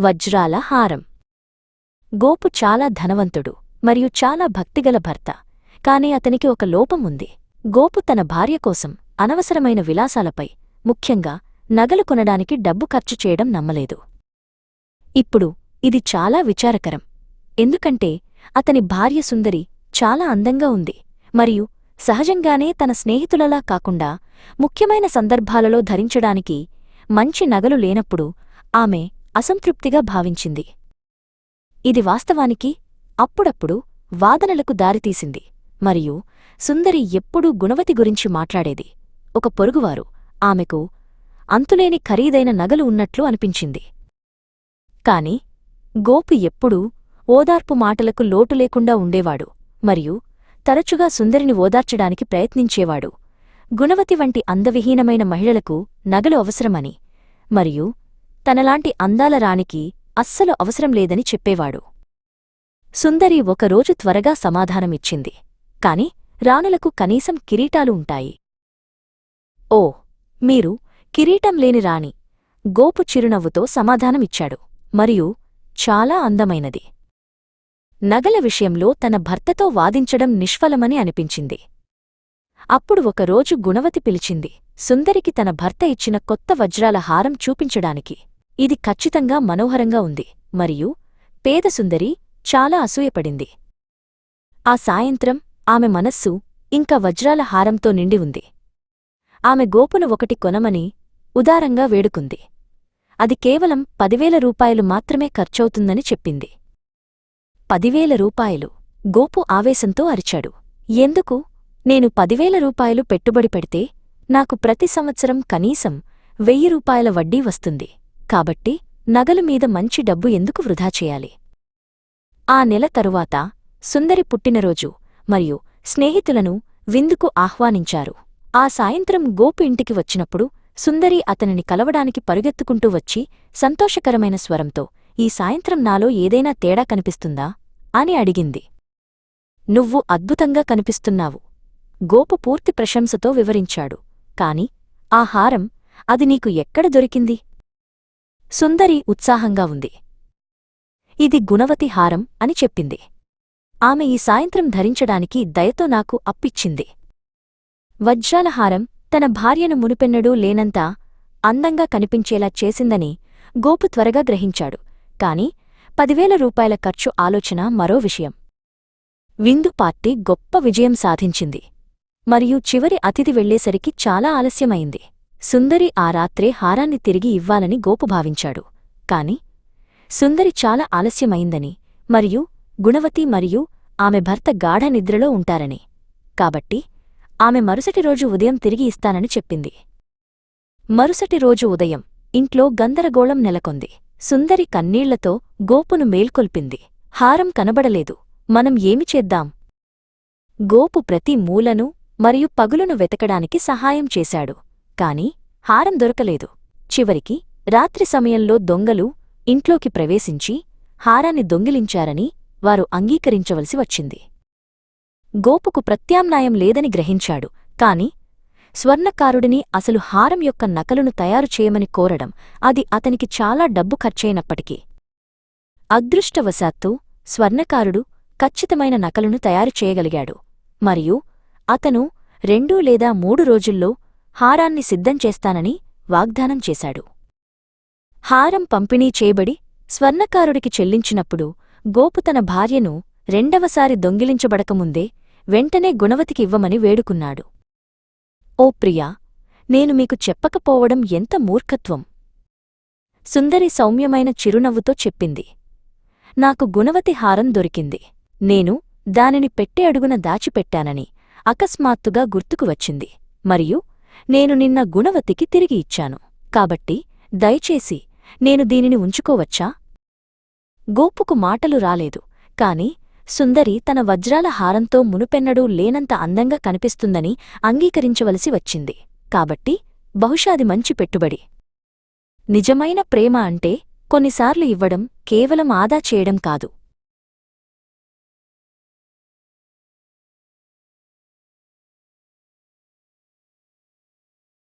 వజ్రాల హారం. గోపు చాలా ధనవంతుడు మరియు చాలా భక్తిగల భర్త. కాని అతనికి ఒక లోపం ఉంది. గోపు తన భార్య కోసం అనవసరమైన విలాసాలపై ముఖ్యంగా నగలు కొనడానికి డబ్బు ఖర్చు చేయడం నమ్మలేదు. ఇప్పుడు ఇది చాలా విచారకరం. ఎందుకంటే అతని భార్య సుందరి చాలా అందంగా ఉంది మరియు సహజంగానే తన స్నేహితులలా కాకుండా ముఖ్యమైన సందర్భాలలో ధరించడానికి మంచి నగలు లేనప్పుడు ఆమె అసంతృప్తిగా భావించింది. ఇది వాస్తవానికి అప్పుడప్పుడు వాదనలకు దారితీసింది. మరియు సుందరి ఎప్పుడూ గుణవతి గురించి మాట్లాడేది. ఒక పొరుగువారు. ఆమెకు అంతులేని ఖరీదైన నగలు ఉన్నట్లు అనిపించింది. కాని గోపు ఎప్పుడూ ఓదార్పు మాటలకు లోటు లేకుండా ఉండేవాడు. మరియు తరచుగా సుందరిని ఓదార్చడానికి ప్రయత్నించేవాడు. గుణవతి వంటి అందవిహీనమైన మహిళలకు నగలు అవసరమని. మరియు తనలాంటి అందాల రాణికి అస్సలు అవసరం లేదని చెప్పేవాడు. సుందరి ఒకరోజు త్వరగా సమాధానమిచ్చింది. కాని రాణులకు కనీసం కిరీటాలు ఉంటాయి. ఓ మీరు కిరీటం లేని రాణి గోపు చిరునవ్వుతో సమాధానమిచ్చాడు. మరియు చాలా అందమైనది. నగల విషయంలో తన భర్తతో వాదించడం నిష్ఫలమని అనిపించింది. అప్పుడు ఒకరోజు గుణవతి పిలిచింది సుందరికి తన భర్త ఇచ్చిన కొత్త వజ్రాల హారం చూపించడానికి. ఇది ఖచ్చితంగా మనోహరంగా ఉంది. మరియు పేద సుందరి చాలా అసూయపడింది. ఆ సాయంత్రం ఆమె మనస్సు ఇంకా వజ్రాల హారంతో నిండి ఉంది. ఆమె గోపును ఒకటి కొనమని ఉదారంగా వేడుకుంది. అది కేవలం పదివేల రూపాయలు మాత్రమే ఖర్చవుతుందని చెప్పింది. పదివేల రూపాయలు గోపు ఆవేశంతో అరిచాడు. ఎందుకు? నేను పదివేల రూపాయలు పెట్టుబడి పెడితే నాకు ప్రతి సంవత్సరం కనీసం వెయ్యి రూపాయల వడ్డీ వస్తుంది. కాబట్టి నగలు మీద మంచి డబ్బు ఎందుకు వృధా చేయాలి? ఆ నెల తరువాత సుందరి పుట్టినరోజు మరియు స్నేహితులను విందుకు ఆహ్వానించారు. ఆ సాయంత్రం గోపు ఇంటికి వచ్చినప్పుడు సుందరి అతనిని కలవడానికి పరుగెత్తుకుంటూ వచ్చి సంతోషకరమైన స్వరంతో ఈ సాయంత్రం నాలో ఏదైనా తేడా కనిపిస్తుందా? అని అడిగింది. నువ్వు అద్భుతంగా కనిపిస్తున్నావు గోపు పూర్తి ప్రశంసతో వివరించాడు. కాని ఆ హారం అది నీకు ఎక్కడ దొరికింది? సుందరి ఉత్సాహంగా ఉంది. ఇది గుణవతి హారం అని చెప్పింది. ఆమె ఈ సాయంత్రం ధరించడానికి దయతో నాకు అప్పిచ్చింది. వజ్రాల హారం తన భార్యను మునిపెన్నడూ లేనంత అందంగా కనిపించేలా చేసిందని గోపు త్వరగా గ్రహించాడు. కాని పదివేల రూపాయల ఖర్చు ఆలోచన మరో విషయం. విందు పార్టీ గొప్ప విజయం సాధించింది. మరియు చివరి అతిథి వెళ్ళేసరికి చాలా ఆలస్యమైంది. సుందరి ఆ రాత్రే హారాన్ని తిరిగి ఇవ్వాలని గోపు భావించాడు. కాని సుందరి చాలా ఆలస్యమైందని మరియు గుణవతి మరియు ఆమె భర్త గాఢ నిద్రలో ఉంటారని. కాబట్టి ఆమె మరుసటి రోజు ఉదయం తిరిగి ఇస్తానని చెప్పింది. మరుసటి రోజు ఉదయం ఇంట్లో గందరగోళం నెలకొంది. సుందరి కన్నీళ్ళతో గోపును మేల్కొల్పింది. హారం కనబడలేదు. మనం ఏమి చేద్దాం? గోపు ప్రతి మూలను మరియు పగులును వెతకడానికి సహాయం చేశాడు. కాని హారం దొరకలేదు. చివరికి రాత్రి సమయంలో దొంగలు ఇంట్లోకి ప్రవేశించి హారాన్ని దొంగిలించారని వారు అంగీకరించవలసి వచ్చింది. గోపుకు ప్రత్యామ్నాయం లేదని గ్రహించాడు కాని స్వర్ణకారుడిని అసలు హారం యొక్క నకలును తయారు చేయమని కోరడం అది అతనికి చాలా డబ్బు ఖర్చయినప్పటికీ అదృష్టవశాత్తు స్వర్ణకారుడు ఖచ్చితమైన నకలును తయారు చేయగలిగాడు మరియు అతను రెండు లేదా మూడు రోజుల్లో హారాన్ని సిద్ధం చేస్తానని వాగ్దానం చేశాడు. హారం పంపిణీ చేయబడి స్వర్ణకారుడికి చెల్లించినప్పుడు గోపు తన భార్యను రెండవసారి దొంగిలించబడకముందే వెంటనే గుణవతికి ఇవ్వమని వేడుకున్నాడు. ఓ ప్రియా నేను మీకు చెప్పకపోవడం ఎంత మూర్ఖత్వం సుందరి సౌమ్యమైన చిరునవ్వుతో చెప్పింది. నాకు గుణవతి హారం దొరికింది. నేను దానిని పెట్టే అడుగున దాచిపెట్టానని అకస్మాత్తుగా గుర్తుకు వచ్చింది. మరియు నేను నిన్న గుణవతికి తిరిగి ఇచ్చాను. కాబట్టి దయచేసి నేను దీనిని ఉంచుకోవచ్చా? గోపుకు మాటలు రాలేదు. కాని సుందరి తన వజ్రాల హారంతో మునుపెన్నడూ లేనంత అందంగా కనిపిస్తుందని అంగీకరించవలసి వచ్చింది. కాబట్టి బహుశాది మంచి పెట్టుబడి. నిజమైన ప్రేమ అంటే కొన్నిసార్లు ఇవ్వడం కేవలం ఆదా చేయడం కాదు.